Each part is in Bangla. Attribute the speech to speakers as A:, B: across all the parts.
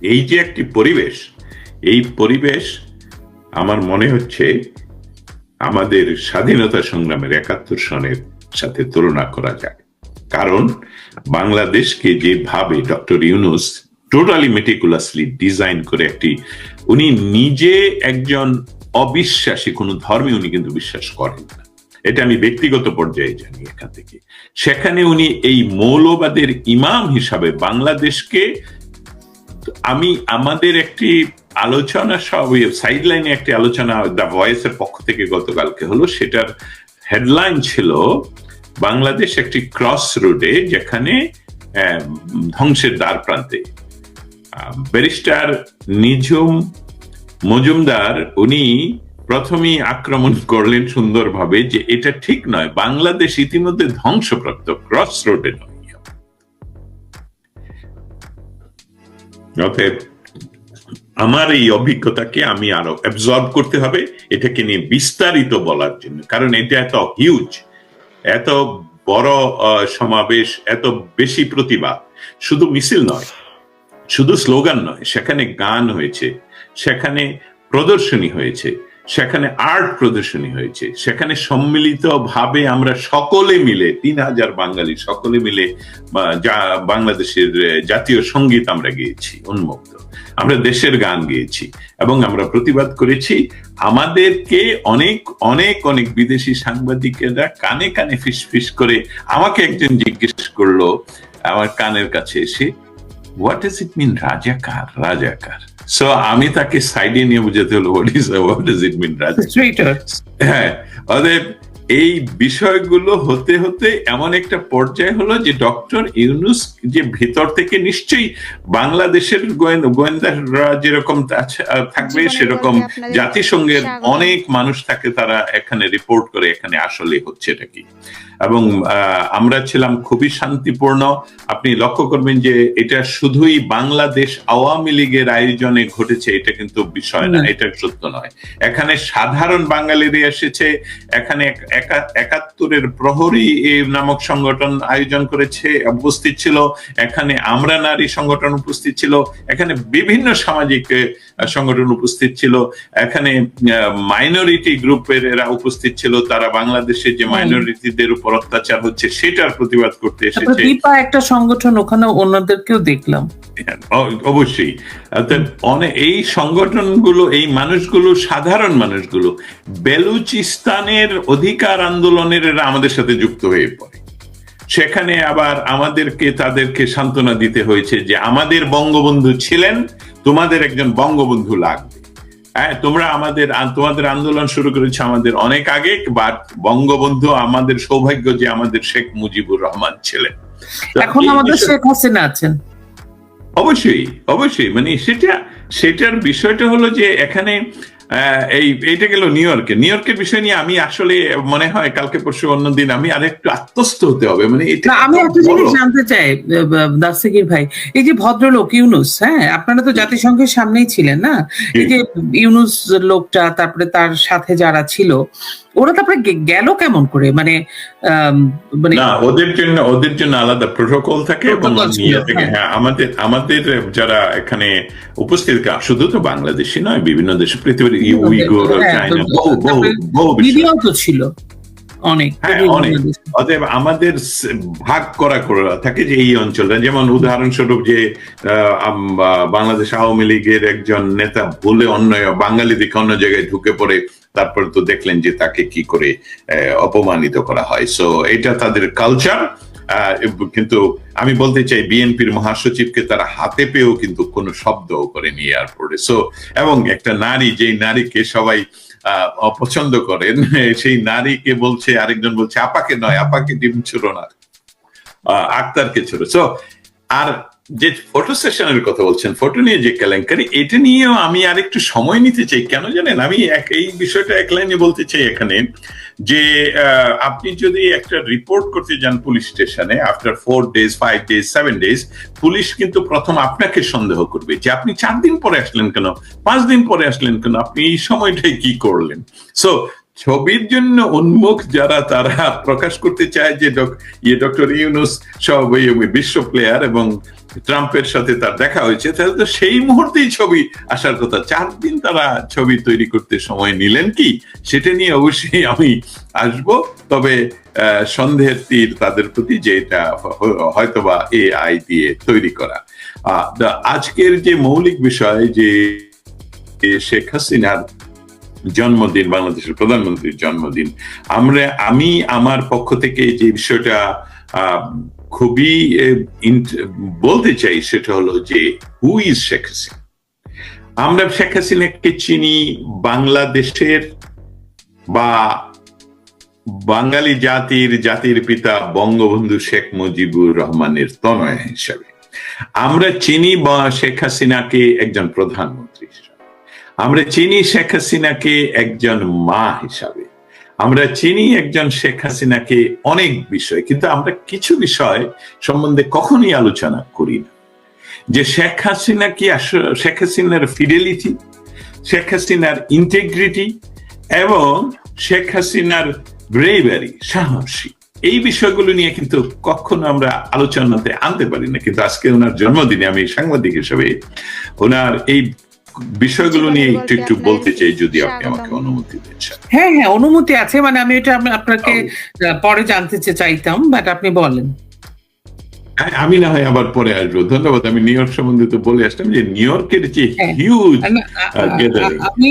A: এই যে একটি পরিবেশ, এই পরিবেশ আমার মনে হচ্ছে আমাদের স্বাধীনতা সংগ্রামের একাত্তর সনের সাথে তুলনা করা যায়। কারণ বাংলাদেশকে যেভাবে doctor Yunus totally meticulously design করে একটি, উনি নিজে একজন অবিশ্বাসী, কোনো ধর্মে উনি কিন্তু বিশ্বাস করেন না। এটা আমি ব্যক্তিগত পর্যায়ে জানি এখান থেকে। সেখানে উনি এই মৌলবাদের ইমাম হিসাবে বাংলাদেশকে আমি আমাদের একটি আলোচনা সব সাইডলাইনে একটি আলোচনা দ্য ভয়েসের পক্ষ থেকে গতকালকে হলো, সেটার হেডলাইন ছিল বাংলাদেশ একটি ক্রস রোডে যেখানে ধ্বংসের দ্বার প্রান্তে। ব্যারিস্টার নিঝুম মজুমদার, উনি প্রথমেই আক্রমণ করলেন সুন্দরভাবে যে এটা ঠিক নয়। বাংলাদেশ ইতিমধ্যে ধ্বংসপ্রাপ্ত ক্রস রোডে নয়। অতএব আমার এই অভিজ্ঞতাকে আমি আরও অ্যাবজর্ব করতে হবে, এটাকে নিয়ে বিস্তারিত বলার জন্য। কারণ এটা এত হিউজ এত বড় সমাবেশ, এত বেশি প্রতিভা শুধু মিছিল নয়, শুধু স্লোগান নয়, সেখানে গান হয়েছে, সেখানে প্রদর্শনী হয়েছে। সেখানে আর্ট প্রদর্শনী হয়েছে। সেখানে সম্মিলিত ভাবে আমরা সকলে মিলে, তিন হাজার বাঙালি সকলে মিলে বাংলাদেশের জাতীয় সংগীত আমরা গেয়েছি, উন্মুক্ত। আমরা দেশের গান গেয়েছি এবং আমরা প্রতিবাদ করেছি। আমাদেরকে অনেক অনেক অনেক বিদেশি সাংবাদিকেরা কানে কানে ফিস ফিস করে আমাকে একজন জিজ্ঞেস করল, আমার কানের কাছে এসে হোয়াট ইজ ইট মিন রাজাকার? রাজাকার? সো আমি তাকে সাইডে নিয়ে বুঝাতে হলো what is what is it mean
B: Raj
A: হ্যাঁ অতএব এই বিষয়গুলো হতে হতে এমন একটা পর্যায়ে হলো যে ডক্টর ইউনুস যে ভেতর থেকে নিশ্চয়ই বাংলাদেশের গোয়েন্দারা যেরকম আহ, থাকবে সেরকম জাতিসংঘের অনেক মানুষ থাকে তারা এখানে রিপোর্ট করে এখানে আসলে হচ্ছে এটা কি। এবং আমরা ছিলাম খুবই শান্তিপূর্ণ। আপনি লক্ষ্য করবেন যে এটা শুধুই বাংলাদেশ আওয়ামী লীগের আয়োজনে ঘটেছে এটা কিন্তু বিষয় না। এটা সত্য নয়। এখানে সাধারণ বাঙালিরা এসেছে এখানে একাত্তরের প্রহরী নামক সংগঠন আয়োজন করেছে, উপস্থিত ছিল। এখানে আমরা নারী সংগঠন উপস্থিত ছিল। এখানে বিভিন্ন সামাজিক সংগঠন উপস্থিত ছিল। এখানে মাইনরিটি গ্রুপের এরা উপস্থিত ছিল। তারা বাংলাদেশে যে মাইনরিটিদের উপর অত্যাচার হচ্ছে সেটার প্রতিবাদ করতে এসেছে।
B: একটা সংগঠন ওখানে অন্যদেরকেও দেখলাম।
A: অবশ্যই। অনেক এই সংগঠনগুলো এই মানুষগুলো সাধারণ মানুষগুলো বেলুচিস্তানের অধিকার আন্দোলনের এরা আমাদের সাথে যুক্ত হয়ে পড়ে। সেখানে আবার আমাদেরকে তাদেরকে সান্ত্বনা দিতে হয়েছে যে আমাদের বঙ্গবন্ধু ছিলেন তোমাদের একজন বঙ্গবন্ধু লাগবে। হ্যাঁ তোমরা আমাদের তোমাদের আন্দোলন শুরু করেছে আমাদের অনেক আগে বাট বঙ্গবন্ধু আমাদের সৌভাগ্য যে আমাদের শেখ মুজিবুর রহমান ছিলেন।
B: এখন আমাদের শেখ হাসিনা আছেন।
A: অবশ্যই অবশ্যই। মানে সেটা সেটার বিষয়টা হলো যে এখানে এই এটা গেল নিউ ইয়র্কে নিউ ইয়র্কের বিষয় নিয়ে আমি আসলে মনে হয় কালকে পরশু অন্যদিন আমি আরেকটু আত্মস্থ হতে হবে। মানে এটা
B: আমি একটা জিনিস জানতে চাই দাসিকির ভাই। এই যে ভদ্রলোক ইউনুস হ্যাঁ? আপনারা তো জাতিসংঘের সামনেই ছিলেন না? এই যে ইউনুস লোকটা তারপরে তার সাথে যারা ছিল ওরা তারপরে গেল কেমন করে? মানে মানে
A: না ওদের জন্য ওদের জন্য আলাদা প্রোটোকল থাকে এবং ইয়ে
B: হ্যাঁ।
A: হ্যাঁ আমাদের আমাদের যারা এখানে উপস্থিত শুধু তো বাংলাদেশি নয় বিভিন্ন দেশে পৃথিবীর উইগুর
B: হ্যাঁ,
A: চায়না বহু বহু বহু
B: তো ছিল অনেক।
A: হ্যাঁ, অনেক। অতএব আমাদের ভাগ করা করা থাকে যে এই অঞ্চলটা। যেমন উদাহরণস্বরূপ যে বাংলাদেশ আওয়ামী লীগের একজন নেতা ভুলে অন্য বাঙালি দিকে অন্য জায়গায় ঢুকে পড়ে তারপর তো দেখলেন যে তাকে কি করে অপমানিত করা হয়। সো এটা তাদের কালচার কিন্তু আমি বলতে চাই, বিএনপির মহাসচিবকে তারা হাতে পেয়েও কিন্তু কোনো শব্দ করেনি এয়ারপোর্টে। সো এবং একটা নারী, যেই নারীকে সবাই অপছন্দ করেন, সেই নারীকে বলছে, আরেকজন বলছে, আপাকে নয়, আপাকে ডিম ছুড়ো না। আক্তারকে ছুড়ো। সো আর যে ফটো সেশনের কথা বলছেন ফটো নিয়ে যে কেলেঙ্কারি, এটা নিয়েও আমি আরেকটু সময় নিতে চাই। কেন জানেন? আমি এক- এই বিষয়টা এক লাইনে বলতে চাই এখানে যে আপনি যদি একটা রিপোর্ট করতে যান পুলিশ স্টেশনে after four days five days seven days police কিন্তু প্রথম আপনাকে সন্দেহ করবে যে, আপনি চার দিন পরে আসলেন কেন? পাঁচ দিন পরে আসলেন কেন? আপনি এই সময়টাই কি করলেন? সো ছবির জন্য উন্মুখ যারা, তারা প্রকাশ করতে চায় যে ইয়ে ডক্টর ইউনুস সব বিশ্ব প্লেয়ার এবং ট্রাম্পের সাথে তার দেখা হয়েছে। তাহলে তো সেই মুহূর্তেই ছবি আসার কথা। চার দিন তারা ছবি তৈরি করতে সময় নিলেন কি? সেটা নিয়ে অবশ্যই আমি আসব। তবে সন্দেহের তীর তাদের প্রতি যে এটা হয়তোবা এআই দিয়ে তৈরি করা। আজকের যে মৌলিক বিষয় যে শেখ হাসিনার জন্মদিন, বাংলাদেশের প্রধানমন্ত্রীর জন্মদিন। আমরা, আমি, আমার পক্ষ থেকে যে বিষয়টা খুবই বলতে চাই সেটা হলো যে হু ইজ শেখ হাসিনা আমরা শেখ হাসিনাকে চিনি বাংলাদেশের বা বাঙালি জাতির জাতির পিতা বঙ্গবন্ধু শেখ মুজিবুর রহমানের তনয় হিসাবে। আমরা চিনি বা শেখ হাসিনাকে একজন প্রধানমন্ত্রী আমরা চিনি শেখ হাসিনাকে একজন মা হিসাবে। আমরা চিনি একজন শেখ হাসিনাকে অনেক বিষয়, কিন্তু আমরা কিছু বিষয় সম্বন্ধে কখনই আলোচনা করি না। যে শেখ হাসিনা কি শেখ হাসিনার ফিডেলিটি শেখ হাসিনার ইন্টেগ্রিটি এবং শেখ হাসিনার ব্রেভারি সাহসী, এই বিষয়গুলো নিয়ে কিন্তু কখনো আমরা আলোচনাতে আনতে পারি না। কিন্তু আজকে ওনার জন্মদিনে আমি সাংবাদিক হিসেবে ওনার এই বিষয়গুলো নিয়ে একটু একটু বলতে চাই যদি আপনি আমাকে অনুমতি দেন
B: হ্যাঁ হ্যাঁ অনুমতি আছে মানে আমি এটা আপনাকে পরে জানতে চাইতাম বাট আপনি বলেন।
A: হ্যাঁ, আমি না হয় আবার পরে আসব। ধন্যবাদ আমি নিউ ইয়র্ক সম্বন্ধে তো বলে আসলাম যে নিউ ইয়র্কের যে
B: হ্যাঁ।
A: হিউজ
B: আ- আমি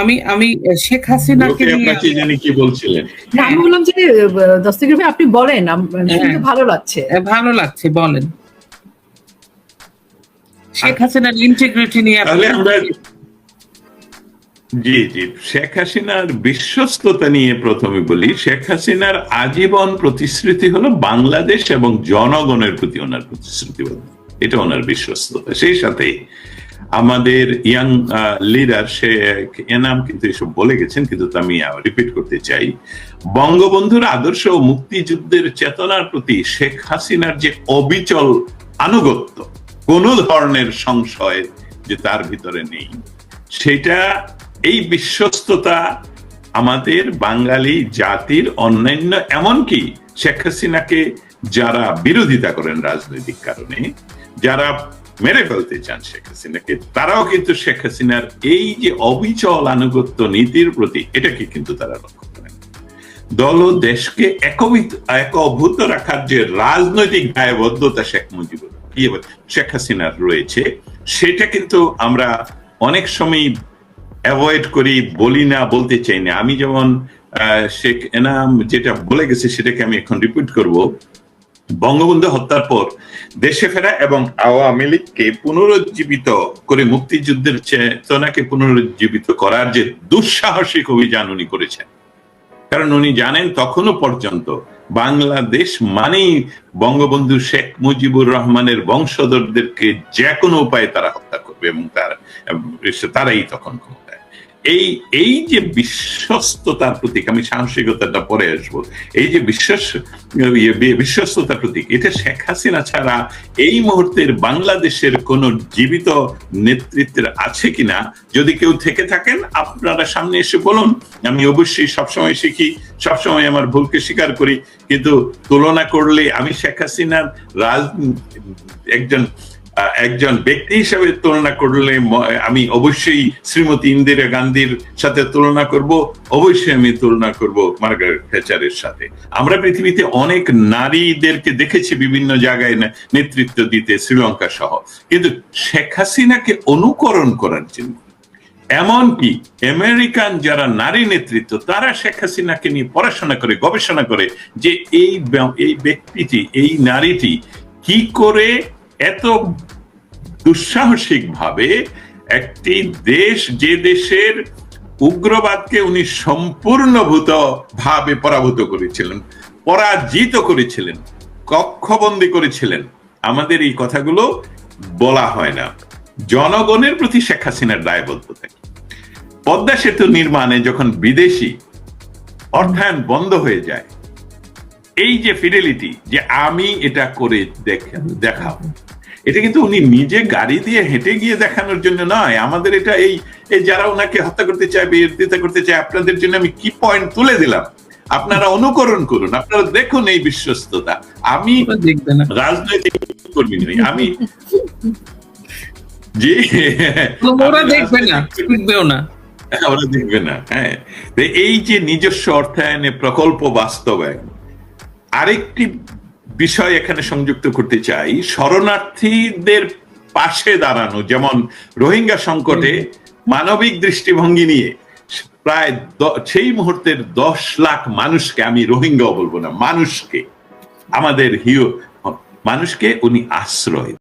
B: আমি আমি শেখ হাসিনাকে নিয়ে
A: আপনাকে জানি কি বলছিলেন।
C: না, আমি বললাম যে দস্তগীর ভাই আপনি বলেন শুনতে ভালো লাগছে।
B: ভালো লাগছে বলেন। শেখ হাসিনার ইন্টিগ্রিটি নিয়ে
A: তাহলে আমরা জি জি। শেখ হাসিনার বিশ্বস্ততা নিয়ে প্রথমে বলি শেখ হাসিনার আজীবন প্রতিশ্রুতি হলো বাংলাদেশ এবং জনগণের প্রতি ওনার প্রতিশ্রুতিবদ্ধ এটা ওনার বিশ্বস্ততা। সেই সাথে আমাদের ইয়াং লিডার সে এনাম কিন্তু এসব বলে গেছেন কিন্তু আমি রিপিট করতে চাই। বঙ্গবন্ধুর আদর্শ ও মুক্তিযুদ্ধের চেতনার প্রতি শেখ হাসিনার যে অবিচল আনুগত্য কোন ধরনের সংশয় যে তার ভিতরে নেই। সেটা এই বিশ্বস্ততা আমাদের বাঙালি জাতির অন্যান্য, এমনকি শেখ হাসিনাকে যারা বিরোধিতা করেন রাজনৈতিক কারণে, যারা মেরে ফেলতে চান শেখ হাসিনাকে, তারাও কিন্তু শেখ হাসিনার এই যে অবিচল আনুগত্য নীতির প্রতি, এটাকে কিন্তু তারা লক্ষ্য করেন। দল ও দেশকে একবিত, একভূত রাখার যে রাজনৈতিক দায়বদ্ধতা শেখ মুজিবুর শেখ হাসিনার রয়েছে। সেটা কিন্তু আমরা অনেক সময় অ্যাভয়েড করি, বলি না, বলতে চাই না। আমি যেমন শেখ এনাম যেটা বলে গেছে, সেটাকে আমি এখন রিপিট করব। বঙ্গবন্ধু হত্যার পর দেশে ফেরা এবং আওয়ামী লীগকে পুনরুজ্জীবিত করে মুক্তিযুদ্ধের চেতনাকে পুনরুজ্জীবিত করার যে দুঃসাহসিক অভিযান উনি করেছেন। কারণ উনি জানেন তখনও পর্যন্ত বাংলাদেশ মানেই বঙ্গবন্ধু শেখ মুজিবুর রহমানের বংশধরদেরকে যে কোনো উপায়ে তারা হত্যা করবে এবং তারা তারাই তখন ক্ষমতায় এই এই যে বিশ্বস্ততার প্রতীক আমি সাহসিকতাটা পরে আসব এই যে বিশ্বাস ইয়ে, বিশ্বস্ততার প্রতীক এটা শেখ হাসিনা ছাড়া এই মুহূর্তের বাংলাদেশের কোন জীবিত নেতৃত্বের আছে কিনা যদি কেউ থেকে থাকেন আপনারা সামনে এসে বলুন। আমি অবশ্যই সবসময় শিখি সবসময় আমার ভুলকে স্বীকার করি কিন্তু তুলনা করলে আমি শেখ হাসিনার রাজ একজন একজন ব্যক্তি হিসাবে তুলনা করলে আমি অবশ্যই শ্রীমতী ইন্দিরা গান্ধীর সাথে তুলনা করব, অবশ্যই আমি তুলনা করব মার্গারেট থেচারের সাথে। আমরা পৃথিবীতে অনেক নারীদেরকে দেখেছি বিভিন্ন জায়গায় নেতৃত্ব দিতে শ্রীলঙ্কা সহ। কিন্তু শেখ হাসিনাকে অনুকরণ করার জন্য এমনকি আমেরিকান যারা নারী নেতৃত্ব, তারা শেখ হাসিনাকে নিয়ে পড়াশোনা করে, গবেষণা করে যে এই এই ব্যক্তিটি, এই নারীটি কি করে এত দুঃসাহসিক ভাবে একটি দেশ যে দেশের উগ্রবাদকে উনি সম্পূর্ণভূত ভাবে পরাভূত করেছিলেন, পরাজিত করেছিলেন, কক্ষবন্দী করেছিলেন আমাদের এই কথাগুলো বলা হয় না জনগণের প্রতি শেখ হাসিনার দায়বদ্ধতা? পদ্মা সেতু নির্মাণে যখন বিদেশি অর্থায়ন বন্ধ হয়ে যায়, এই যে ফিডেলিটি যে আমি এটা করে দেখ- দেখাবো এটা কিন্তু উনি নিজে গাড়ি দিয়ে হেঁটে গিয়ে দেখানোর জন্য নয়। আমাদের এটা এই এই যারা ওনাকে হত্যা করতে চায় বিরোধিতা করতে চায় আপনাদের জন্য আমি কি পয়েন্ট তুলে দিলাম। আপনারা অনুকরণ করুন। আপনারা দেখুন এই বিশ্বস্ততা। আমি রাজনৈতিক কর্মী নই। আমি যে
B: ওরা দেখবে না না।
A: হ্যাঁ, ওরা দেখবে না। হ্যাঁ। এই যে নিজস্ব অর্থায়নে প্রকল্প বাস্তবায়ন আরেকটি বিষয় এখানে সংযুক্ত করতে চাই। শরণার্থীদের পাশে দাঁড়ানো যেমন রোহিঙ্গা সংকটে মানবিক দৃষ্টিভঙ্গি নিয়ে প্রায় সেই মুহূর্তের দশ লাখ মানুষকে আমি রোহিঙ্গাও বলব না মানুষকে আমাদের হিও মানুষকে উনি আশ্রয়